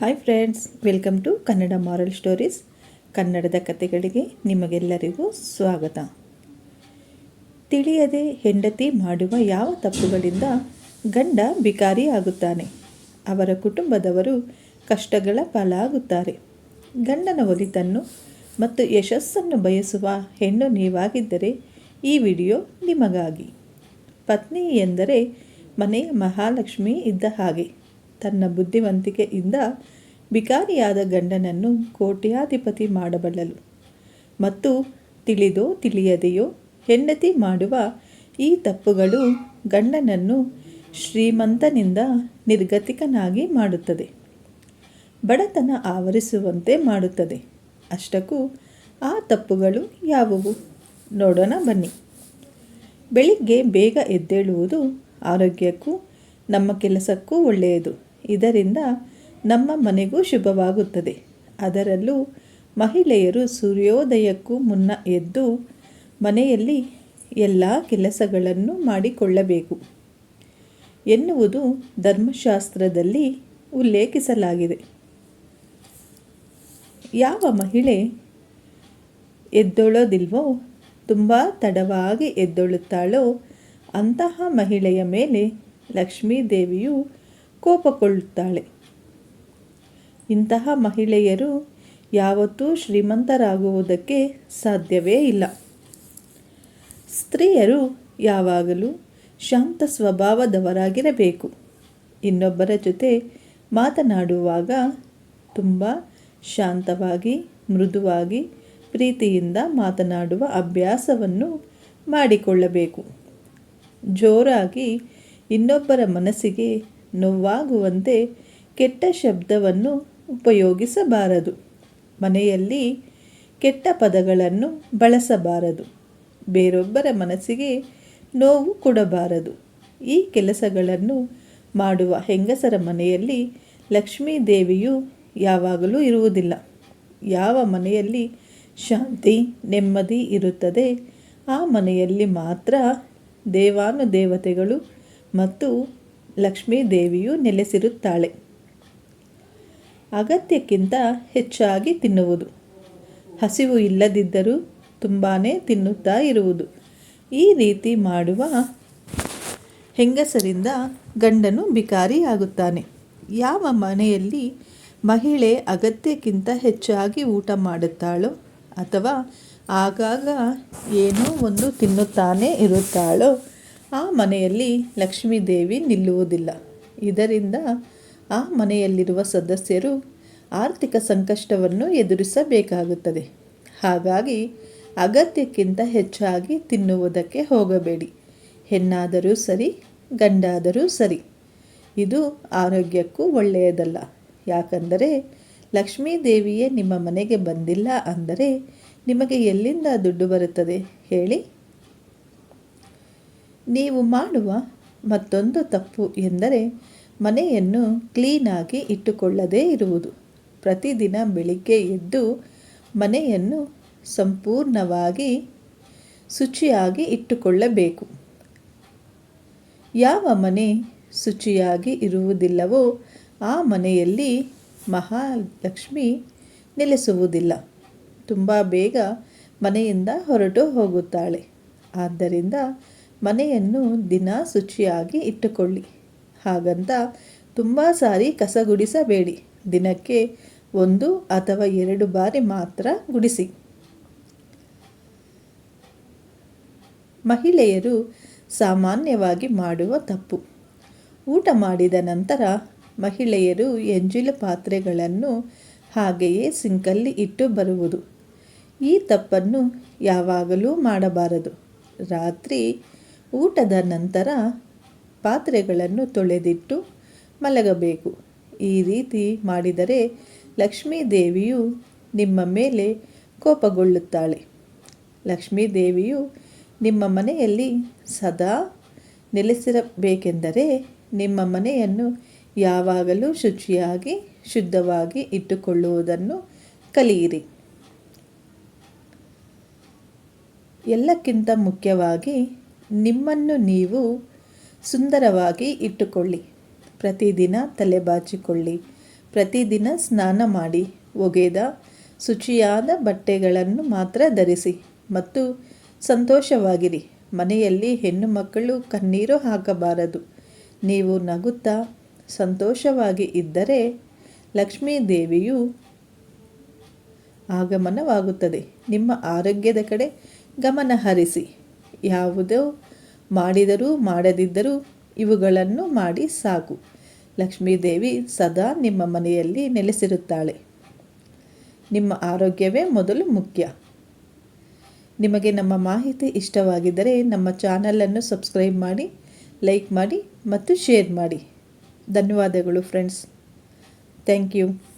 Hi friends welcome to Kannada moral stories ಕನ್ನಡದ ಕತೆಗಳಿಗೆ ನಿಮಗೆಲ್ಲರಿಗೂ ಸ್ವಾಗತ ತಿಳಿಯದೆ ಹೆಂಡತಿ ಮಾಡುವ ಯಾವ ತಪ್ಪುಗಳಿಂದ ಗಂಡ ಬಿಕಾರಿ ಆಗುತ್ತಾನೆ ಅವರ ಕುಟುಂಬದವರು ಕಷ್ಟಗಳ ಪಾಲಾಗುತ್ತಾರೆ ಗಂಡನ ಒಲಿತನ್ನು ಮತ್ತು ಯಶಸ್ಸನ್ನು ಬಯಸುವ ಹೆಣ್ಣು ನೀವಾಗಿದ್ದರೆ ಈ ವಿಡಿಯೋ ನಿಮಗಾಗಿ ಪತ್ನಿ ಎಂದರೆ ಮನೆಯ ಮಹಾಲಕ್ಷ್ಮಿ ಇದ್ದ ಹಾಗೆ ತನ್ನ ಬುದ್ಧಿವಂತಿಕೆಯಿಂದ ಬಿಕಾರಿಯಾದ ಗಂಡನನ್ನು ಕೋಟ್ಯಾಧಿಪತಿ ಮಾಡಬಲ್ಲಲು ಮತ್ತು ತಿಳಿದೋ ತಿಳಿಯದೆಯೋ ಹೆಂಡತಿ ಮಾಡುವ ಈ ತಪ್ಪುಗಳು ಗಂಡನನ್ನು ಶ್ರೀಮಂತನಿಂದ ನಿರ್ಗತಿಕನಾಗಿ ಮಾಡುತ್ತದೆ. ಬಡತನ ಆವರಿಸುವಂತೆ ಮಾಡುತ್ತದೆ. ಅಷ್ಟಕ್ಕೂ ಆ ತಪ್ಪುಗಳು ಯಾವುವು? ನೋಡೋಣ ಬನ್ನಿ. ಬೆಳಿಗ್ಗೆ ಬೇಗ ಎದ್ದೇಳುವುದು ಆರೋಗ್ಯಕ್ಕೂ ನಮ್ಮ ಕೆಲಸಕ್ಕೂ ಒಳ್ಳೆಯದು. ಇದರಿಂದ ನಮ್ಮ ಮನೆಗೂ ಶುಭವಾಗುತ್ತದೆ. ಅದರಲ್ಲೂ ಮಹಿಳೆಯರು ಸೂರ್ಯೋದಯಕ್ಕೂ ಮುನ್ನ ಎದ್ದು ಮನೆಯಲ್ಲಿ ಎಲ್ಲ ಕೆಲಸಗಳನ್ನು ಮಾಡಿಕೊಳ್ಳಬೇಕು ಎನ್ನುವುದು ಧರ್ಮಶಾಸ್ತ್ರದಲ್ಲಿ ಉಲ್ಲೇಖಿಸಲಾಗಿದೆ. ಯಾವ ಮಹಿಳೆ ಎದ್ದೊಳೋದಿಲ್ವೋ, ತುಂಬ ತಡವಾಗಿ ಎದ್ದೊಳುತ್ತಾಳೋ, ಅಂತಹ ಮಹಿಳೆಯ ಮೇಲೆ ಲಕ್ಷ್ಮೀದೇವಿಯು ಕೋಪಗೊಳ್ಳುತ್ತಾಳೆ. ಇಂತಹ ಮಹಿಳೆಯರು ಯಾವತ್ತೂ ಶ್ರೀಮಂತರಾಗುವುದಕ್ಕೆ ಸಾಧ್ಯವೇ ಇಲ್ಲ. ಸ್ತ್ರೀಯರು ಯಾವಾಗಲೂ ಶಾಂತ ಸ್ವಭಾವದವರಾಗಿರಬೇಕು. ಇನ್ನೊಬ್ಬರ ಜೊತೆ ಮಾತನಾಡುವಾಗ ತುಂಬ ಶಾಂತವಾಗಿ, ಮೃದುವಾಗಿ ಪ್ರೀತಿಯಿಂದ ಮಾತನಾಡುವ ಅಭ್ಯಾಸವನ್ನು ಮಾಡಿಕೊಳ್ಳಬೇಕು. ಜೋರಾಗಿ ಇನ್ನೊಬ್ಬರ ಮನಸ್ಸಿಗೆ ನೋವಾಗುವಂತೆ ಕೆಟ್ಟ ಶಬ್ದವನ್ನು ಉಪಯೋಗಿಸಬಾರದು. ಮನೆಯಲ್ಲಿ ಕೆಟ್ಟ ಪದಗಳನ್ನು ಬಳಸಬಾರದು. ಬೇರೊಬ್ಬರ ಮನಸ್ಸಿಗೆ ನೋವು ಕೊಡಬಾರದು. ಈ ಕೆಲಸಗಳನ್ನು ಮಾಡುವ ಹೆಂಗಸರ ಮನೆಯಲ್ಲಿ ಲಕ್ಷ್ಮೀ ದೇವಿಯು ಯಾವಾಗಲೂ ಇರುವುದಿಲ್ಲ. ಯಾವ ಮನೆಯಲ್ಲಿ ಶಾಂತಿ, ನೆಮ್ಮದಿ ಇರುತ್ತದೆ, ಆ ಮನೆಯಲ್ಲಿ ಮಾತ್ರ ದೇವಾನುದೇವತೆಗಳು ಮತ್ತು ಲಕ್ಷ್ಮೀ ದೇವಿಯು ನೆಲೆಸಿರುತ್ತಾಳೆ. ಅಗತ್ಯಕ್ಕಿಂತ ಹೆಚ್ಚಾಗಿ ತಿನ್ನುವುದು. ಹಸಿವು ಇಲ್ಲದಿದ್ದರೂ ತುಂಬಾ ತಿನ್ನುತ್ತಾ ಇರುವುದು. ಈ ರೀತಿ ಮಾಡುವ ಹೆಂಗಸರಿಂದ ಗಂಡನು ಬಿಕಾರಿಯಾಗುತ್ತಾನೆ ಯಾವ ಮನೆಯಲ್ಲಿ ಮಹಿಳೆ ಅಗತ್ಯಕ್ಕಿಂತ ಹೆಚ್ಚಾಗಿ ಊಟ ಮಾಡುತ್ತಾಳೋ ಅಥವಾ ಆಗಾಗ ಏನೋ ಒಂದು ತಿನ್ನುತ್ತಾನೇ ಇರುತ್ತಾಳೋ ಆ ಮನೆಯಲ್ಲಿ ಲಕ್ಷ್ಮೀದೇವಿ ನಿಲ್ಲುವುದಿಲ್ಲ. ಇದರಿಂದ ಆ ಮನೆಯಲ್ಲಿರುವ ಸದಸ್ಯರು ಆರ್ಥಿಕ ಸಂಕಷ್ಟವನ್ನು ಎದುರಿಸಬೇಕಾಗುತ್ತದೆ. ಹಾಗಾಗಿ ಅಗತ್ಯಕ್ಕಿಂತ ಹೆಚ್ಚಾಗಿ ತಿನ್ನುವುದಕ್ಕೆ ಹೋಗಬೇಡಿ. ಹೆಣ್ಣಾದರೂ ಸರಿ, ಗಂಡಾದರೂ ಸರಿ. ಇದು ಆರೋಗ್ಯಕ್ಕೂ ಒಳ್ಳೆಯದಲ್ಲ. ಯಾಕಂದರೆ ಲಕ್ಷ್ಮೀದೇವಿಯೇ ನಿಮ್ಮ ಮನೆಗೆ ಬಂದಿಲ್ಲ ಅಂದರೆ ನಿಮಗೆ ಎಲ್ಲಿಂದ ದುಡ್ಡು ಬರುತ್ತದೆ ಹೇಳಿ ನೀವು ಮಾಡುವ ಮತ್ತೊಂದು ತಪ್ಪು ಎಂದರೆ ಮನೆಯನ್ನು ಕ್ಲೀನಾಗಿ ಇಟ್ಟುಕೊಳ್ಳದೇ ಇರುವುದು. ಪ್ರತಿದಿನ ಬೆಳಿಗ್ಗೆ ಎದ್ದು ಮನೆಯನ್ನು ಸಂಪೂರ್ಣವಾಗಿ ಶುಚಿಯಾಗಿ ಇಟ್ಟುಕೊಳ್ಳಬೇಕು. ಯಾವ ಮನೆ ಶುಚಿಯಾಗಿ ಇರುವುದಿಲ್ಲವೋ ಆ ಮನೆಯಲ್ಲಿ ಮಹಾಲಕ್ಷ್ಮಿ ನೆಲೆಸುವುದಿಲ್ಲ. ತುಂಬ ಬೇಗ ಮನೆಯಿಂದ ಹೊರಟು ಹೋಗುತ್ತಾಳೆ. ಆದ್ದರಿಂದ ಮನೆಯನ್ನು ದಿನ ಶುಚಿಯಾಗಿ ಇಟ್ಟುಕೊಳ್ಳಿ. ಹಾಗಂತ ತುಂಬ ಸಾರಿ ಕಸ ಗುಡಿಸಬೇಡಿ. ದಿನಕ್ಕೆ ಒಂದು ಅಥವಾ ಎರಡು ಬಾರಿ ಮಾತ್ರ ಗುಡಿಸಿ. ಮಹಿಳೆಯರು ಸಾಮಾನ್ಯವಾಗಿ ಮಾಡುವ ತಪ್ಪು. ಊಟ ಮಾಡಿದ ನಂತರ ಮಹಿಳೆಯರು ಎಂಜಿಲ ಪಾತ್ರೆಗಳನ್ನು ಹಾಗೆಯೇ ಸಿಂಕಲ್ಲಿ ಇಟ್ಟು ಬರುವುದು. ಈ ತಪ್ಪನ್ನು ಯಾವಾಗಲೂ ಮಾಡಬಾರದು. ರಾತ್ರಿ ಊಟದ ನಂತರ ಪಾತ್ರೆಗಳನ್ನು ತೊಳೆದಿಟ್ಟು ಮಲಗಬೇಕು. ಈ ರೀತಿ ಮಾಡಿದರೆ ಲಕ್ಷ್ಮೀ ದೇವಿಯು ನಿಮ್ಮ ಮೇಲೆ ಕೋಪಗೊಳ್ಳುತ್ತಾಳೆ. ಲಕ್ಷ್ಮೀ ದೇವಿಯು ನಿಮ್ಮ ಮನೆಯಲ್ಲಿ ಸದಾ ನೆಲೆಸಿರಬೇಕೆಂದರೆ ನಿಮ್ಮ ಮನೆಯನ್ನು ಯಾವಾಗಲೂ ಶುಚಿಯಾಗಿ, ಶುದ್ಧವಾಗಿ ಇಟ್ಟುಕೊಳ್ಳುವುದನ್ನು ಕಲಿಯಿರಿ. ಎಲ್ಲಕ್ಕಿಂತ ಮುಖ್ಯವಾಗಿ ನಿಮ್ಮನ್ನು ನೀವು ಸುಂದರವಾಗಿ ಇಟ್ಟುಕೊಳ್ಳಿ. ಪ್ರತಿದಿನ ತಲೆ ಬಾಚಿಕೊಳ್ಳಿ ಪ್ರತಿದಿನ ಸ್ನಾನ ಮಾಡಿ. ಒಗೆದ ಶುಚಿಯಾದ ಬಟ್ಟೆಗಳನ್ನು ಮಾತ್ರ ಧರಿಸಿ ಮತ್ತು ಸಂತೋಷವಾಗಿರಿ. ಮನೆಯಲ್ಲಿ ಹೆಣ್ಣು ಮಕ್ಕಳು ಕಣ್ಣೀರು ಹಾಕಬಾರದು. ನೀವು ನಗುತ್ತಾ ಸಂತೋಷವಾಗಿ ಇದ್ದರೆ ಲಕ್ಷ್ಮೀ ದೇವಿಯು ಆಗಮನವಾಗುತ್ತದೆ. ನಿಮ್ಮ ಆರೋಗ್ಯದ ಕಡೆ ಗಮನ ಹರಿಸಿ. ಯಾವುದೋ ಮಾಡಿದರೂ ಮಾಡದಿದ್ದರೂ ಇವುಗಳನ್ನು ಮಾಡಿ ಸಾಕು ಲಕ್ಷ್ಮೀದೇವಿ ಸದಾ ನಿಮ್ಮ ಮನೆಯಲ್ಲಿ ನೆಲೆಸಿರುತ್ತಾಳೆ. ನಿಮ್ಮ ಆರೋಗ್ಯವೇ ಮೊದಲು ಮುಖ್ಯ. ನಿಮಗೆ ನಮ್ಮ ಮಾಹಿತಿ ಇಷ್ಟವಾಗಿದ್ದರೆ ನಮ್ಮ ಚಾನಲನ್ನು ಸಬ್ಸ್ಕ್ರೈಬ್ ಮಾಡಿ, ಲೈಕ್ ಮಾಡಿ ಮತ್ತು ಶೇರ್ ಮಾಡಿ. ಧನ್ಯವಾದಗಳು ಫ್ರೆಂಡ್ಸ್. Thank you.